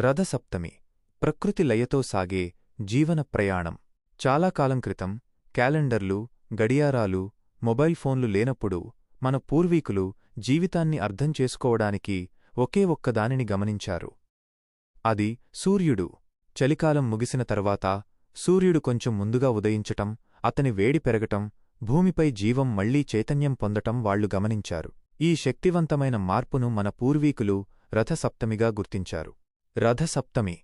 రథసప్తమి. ప్రకృతి లయతో సాగే జీవన ప్రయాణం. చాలా కాలం క్రితం క్యాలెండర్లు గడియారాలు మొబైల్ ఫోన్లు లేనప్పుడు మన పూర్వీకులు జీవితాన్ని అర్థం చేసుకోవడానికి ఒకే ఒక్కదానిని గమనించారు. అది సూర్యుడు. చలికాలం ముగిసిన తర్వాత సూర్యుడు కొంచెం ముందుగా ఉదయించటం అతని వేడి పెరగటం భూమిపై జీవం మళ్ళీ చైతన్యం పొందటం వాళ్ళు గమనించారు. ఈ శక్తివంతమైన మార్పును మన పూర్వీకులు రథసప్తమిగా గుర్తించారు. రథసప్తమి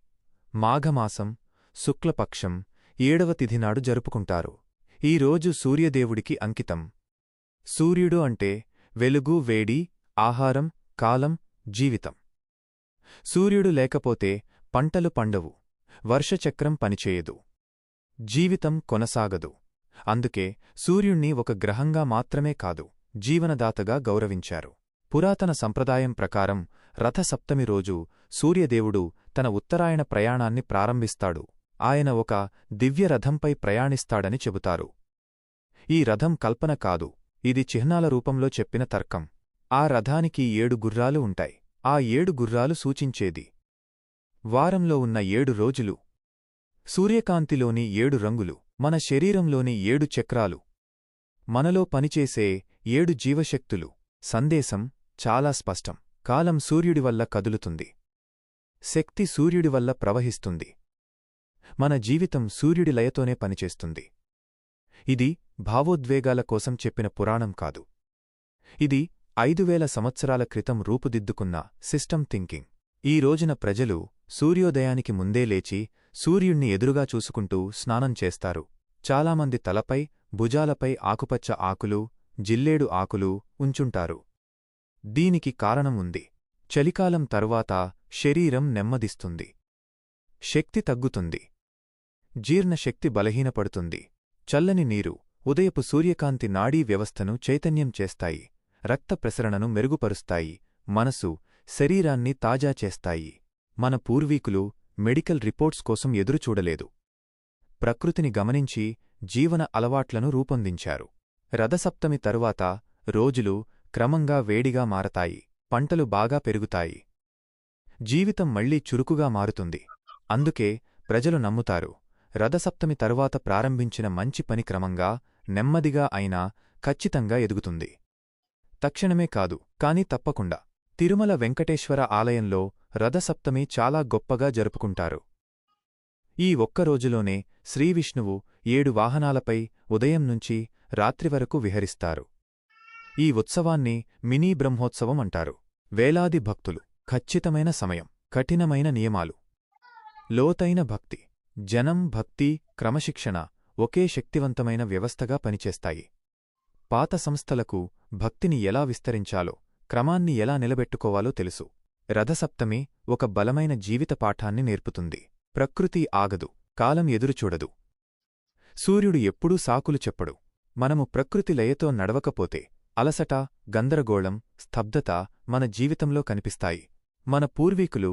మాఘమాసం శుక్లపక్షం ఏడవ తిథినాడు జరుపుకుంటారు. ఈ రోజు సూర్యదేవుడికి అంకితం. సూర్యుడు అంటే వెలుగు వేడి ఆహారం కాలం జీవితం. సూర్యుడు లేకపోతే పంటలు పండవు వర్షచక్రం పనిచేయదు. జీవితం కొనసాగదు. అందుకే సూర్యుణ్ణి ఒక గ్రహంగా మాత్రమే కాదు జీవనదాతగా గౌరవించారు. పురాతన సంప్రదాయం ప్రకారం రథసప్తమి రోజు సూర్యదేవుడు తన ఉత్తరాయణ ప్రయాణాన్ని ప్రారంభిస్తాడు. ఆయన ఒక దివ్యరథంపై ప్రయాణిస్తాడని చెబుతారు. ఈ రథం కల్పన కాదు. ఇది చిహ్నాల రూపంలో చెప్పిన తర్కం. ఆ రథానికి ఏడు గుర్రాలు ఉంటాయి. ఆ ఏడు గుర్రాలు సూచించేది. వారంలో ఉన్న ఏడు రోజులు. సూర్యకాంతిలోని ఏడు రంగులు. మన శరీరంలోని ఏడు చక్రాలు. మనలో పనిచేసే ఏడు జీవశక్తులు. సందేశం చాలా స్పష్టం. కాలం సూర్యుడి వల్ల కదులుతుంది. శక్తి సూర్యుడి వల్ల ప్రవహిస్తుంది. మన జీవితం సూర్యుడి లయతోనే పనిచేస్తుంది. ఇది భావోద్వేగాల కోసం చెప్పిన పురాణం కాదు. ఇది ఐదువేల సంవత్సరాల క్రితం రూపుదిద్దుకున్న సిస్టమ్ థింకింగ్. ఈ రోజున ప్రజలు సూర్యోదయానికి ముందే లేచి సూర్యుణ్ణి ఎదురుగా చూసుకుంటూ స్నానం చేస్తారు. చాలామంది తలపై భుజాలపై ఆకుపచ్చ ఆకులు జిల్లేడు ఆకులు ఉంచుంటారు. దీనికి కారణం ఉంది చలికాలం తరువాత శరీరం నెమ్మదిస్తుంది. శక్తి తగ్గుతుంది. జీర్ణశక్తి బలహీనపడుతుంది. చల్లని నీరు ఉదయపు సూర్యకాంతి నాడీ వ్యవస్థను చైతన్యం చేస్తాయి. రక్త ప్రసరణను మెరుగుపరుస్తాయి. మనసు శరీరాన్ని తాజా చేస్తాయి. మన పూర్వీకులు మెడికల్ రిపోర్ట్స్ కోసం ఎదురుచూడలేదు. ప్రకృతిని గమనించి జీవన అలవాట్లను రూపొందించారు. రథసప్తమి తరువాత రోజులు క్రమంగా వేడిగా మారతాయి పంటలు బాగా పెరుగుతాయి. జీవితం మళ్ళీ చురుకుగా మారుతుంది. అందుకే ప్రజలు నమ్ముతారు రథసప్తమి తరువాత ప్రారంభించిన మంచి పని క్రమంగా నెమ్మదిగా అయినా ఖచ్చితంగా ఎదుగుతుంది. తక్షణమే కాదు కాని తప్పకుండా. తిరుమల వెంకటేశ్వర ఆలయంలో రథసప్తమి చాలా గొప్పగా జరుపుకుంటారు. ఈ ఒక్కరోజులోనే శ్రీవిష్ణువు ఏడు వాహనాలపై ఉదయం నుంచి రాత్రి వరకు విహరిస్తారు. ఈ ఉత్సవాన్ని మినీ బ్రహ్మోత్సవం అంటారు. వేలాది భక్తులు ఖచ్చితమైన సమయం కఠినమైన నియమాలు. లోతైన భక్తి జనం భక్తి క్రమశిక్షణ ఒకే శక్తివంతమైన వ్యవస్థగా పనిచేస్తాయి. పాత సంస్థలకు భక్తిని ఎలా విస్తరించాలో క్రమాన్ని ఎలా నిలబెట్టుకోవాలో తెలుసు. రథసప్తమి ఒక బలమైన జీవిత పాఠాన్ని నేర్పుతుంది. ప్రకృతి ఆగదు కాలం ఎదురుచూడదు. సూర్యుడు ఎప్పుడూ సాకులు చెప్పడు. మనము ప్రకృతి లయతో నడవకపోతే అలసట గందరగోళం స్తబ్దత మన జీవితంలో కనిపిస్తాయి. మన పూర్వీకులు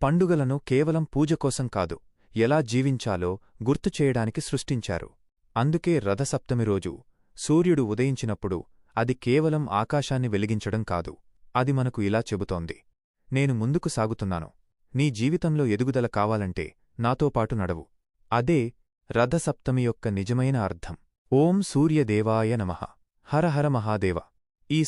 పండుగలను కేవలం పూజ కోసం కాదు ఎలా జీవించాలో గుర్తుచేయడానికి సృష్టించారు. అందుకే రథసప్తమి రోజు సూర్యుడు ఉదయించినప్పుడు అది కేవలం ఆకాశాన్ని వెలిగించడం కాదు అది మనకు ఇలా చెబుతోంది. నేను ముందుకు సాగుతున్నాను. నీ జీవితంలో ఎదుగుదల కావాలంటే నాతోపాటు నడవు. అదే రథసప్తమి యొక్క నిజమైన అర్థం. ఓం సూర్యదేవాయ నమః. హర హర మహాదేవ. ఈ